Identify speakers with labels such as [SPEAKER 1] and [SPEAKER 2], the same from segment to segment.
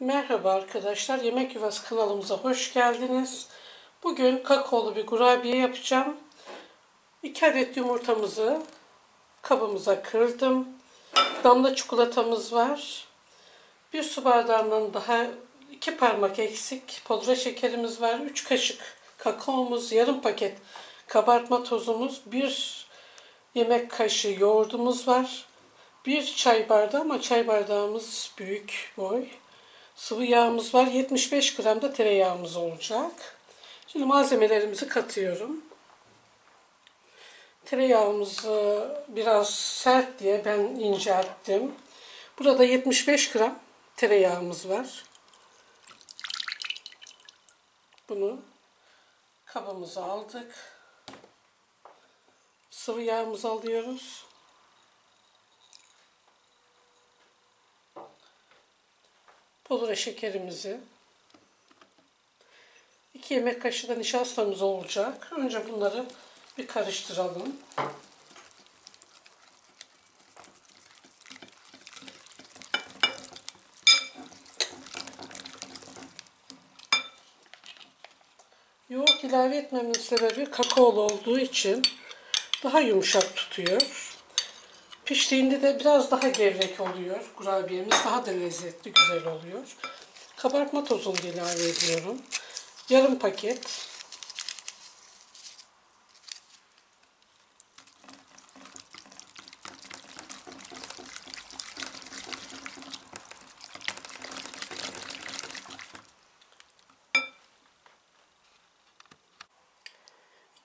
[SPEAKER 1] Merhaba arkadaşlar, Yemek Yuvası kanalımıza hoş geldiniz. Bugün kakaolu bir kurabiye yapacağım. 2 adet yumurtamızı kabımıza kırdım. Damla çikolatamız var. Bir su bardağından daha iki parmak eksik pudra şekerimiz var. 3 kaşık kakaomuz, yarım paket kabartma tozumuz, bir yemek kaşığı yoğurdumuz var. Bir çay bardağı ama çay bardağımız büyük boy. Sıvı yağımız var. 75 gram da tereyağımız olacak. Şimdi malzemelerimizi katıyorum. Tereyağımızı biraz sert diye ben incelttim. Burada 75 gram tereyağımız var. Bunu kabımıza aldık. Sıvı yağımızı alıyoruz. Pudra şekerimizi 2 yemek kaşığı da nişastamız olacak. Önce bunları bir karıştıralım. Yoğurt ilave etmemin sebebi kakaolu olduğu için daha yumuşak tutuyor. Piştiğinde de biraz daha gevrek oluyor kurabiyemiz. Daha da lezzetli, güzel oluyor. Kabartma tozunu ilave ediyorum. Yarım paket.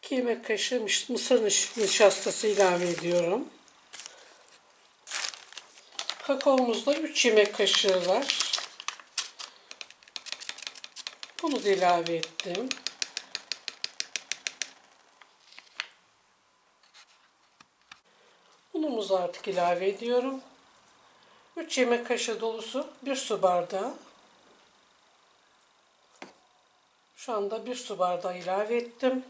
[SPEAKER 1] İki yemek kaşığı mısır nişastası ilave ediyorum. Kakaomuzda 3 yemek kaşığı var. Bunu da ilave ettim. Unumuzu artık ilave ediyorum. 3 yemek kaşığı dolusu 1 su bardağı. Şu anda 1 su bardağı ilave ettim.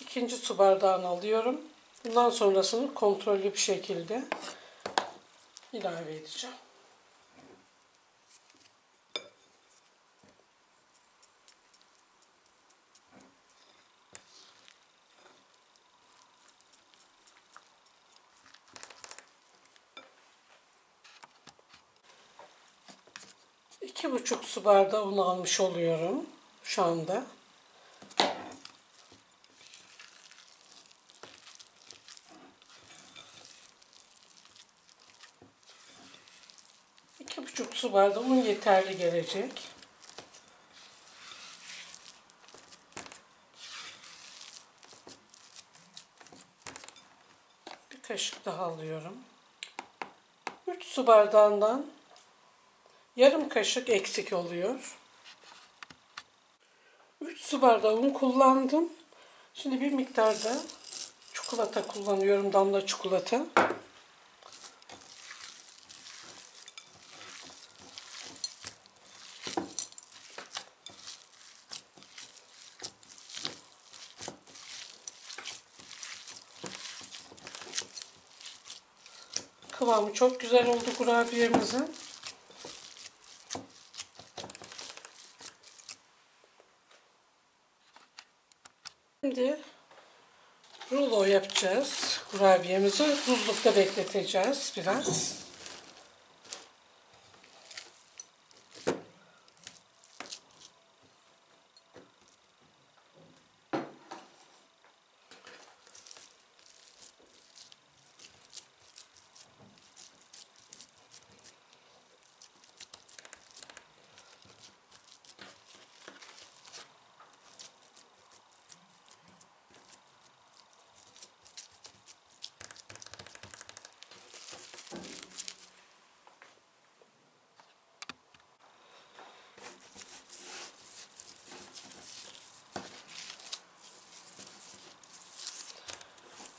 [SPEAKER 1] İkinci su bardağını alıyorum. Bundan sonrasını kontrollü bir şekilde ilave edeceğim. İki buçuk su bardağı un almış oluyorum şu anda. İki buçuk su bardağı un yeterli gelecek. Bir kaşık daha alıyorum. 3 su bardağından yarım kaşık eksik oluyor. 3 su bardağı un kullandım. Şimdi bir miktarda çikolata kullanıyorum. Damla çikolata. Kıvamı çok güzel oldu kurabiyemizin. Şimdi rulo yapacağız. Kurabiyemizi buzlukta bekleteceğiz biraz.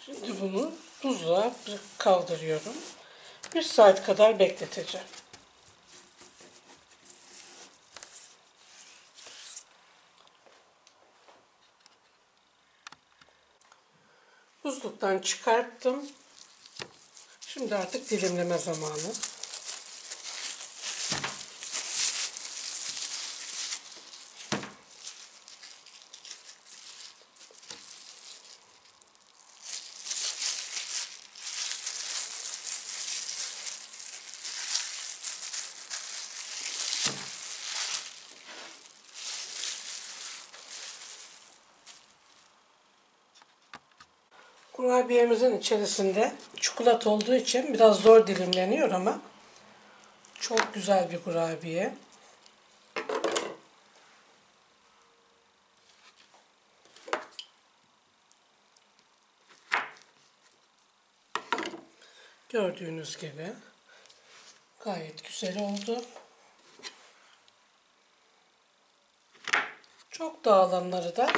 [SPEAKER 1] Şimdi bunu buzluğa kaldırıyorum. Bir saat kadar bekleteceğim. Buzluktan çıkarttım. Şimdi artık dilimleme zamanı. Kurabiyemizin içerisinde çikolata olduğu için biraz zor dilimleniyor ama çok güzel bir kurabiye. Gördüğünüz gibi gayet güzel oldu. Çok dağılanları da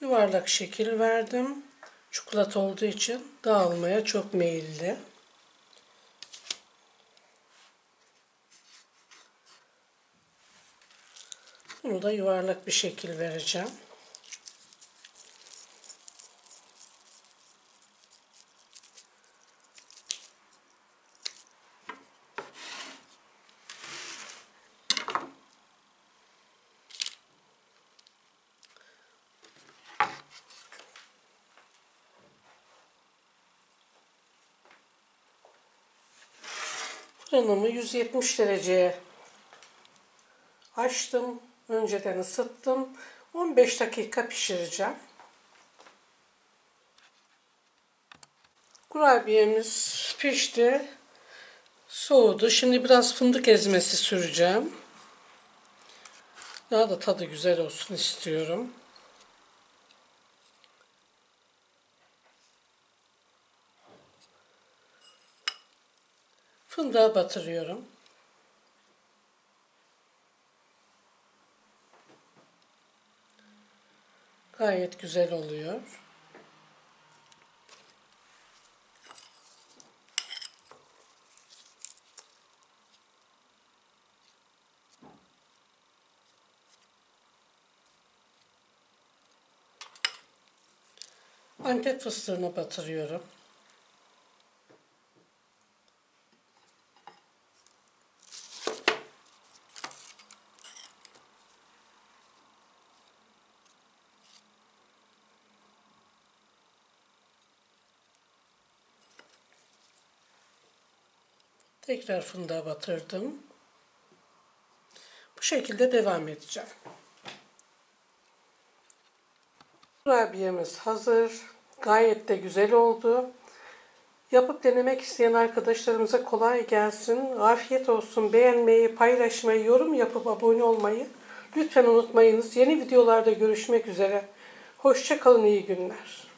[SPEAKER 1] yuvarlak şekil verdim. Çikolata olduğu için dağılmaya çok meyilli. Bunu da yuvarlak bir şekil vereceğim. Fırınımı 170 dereceye açtım. Önceden ısıttım. 15 dakika pişireceğim. Kurabiyemiz pişti. Soğudu. Şimdi biraz fındık ezmesi süreceğim. Daha da tadı güzel olsun istiyorum. Fındığa batırıyorum. Gayet güzel oluyor. Antep fıstığını batırıyorum. Tekrar fındığa batırdım. Bu şekilde devam edeceğim. Kurabiyemiz hazır. Gayet de güzel oldu. Yapıp denemek isteyen arkadaşlarımıza kolay gelsin. Afiyet olsun. Beğenmeyi, paylaşmayı, yorum yapıp abone olmayı lütfen unutmayınız. Yeni videolarda görüşmek üzere. Hoşçakalın, iyi günler.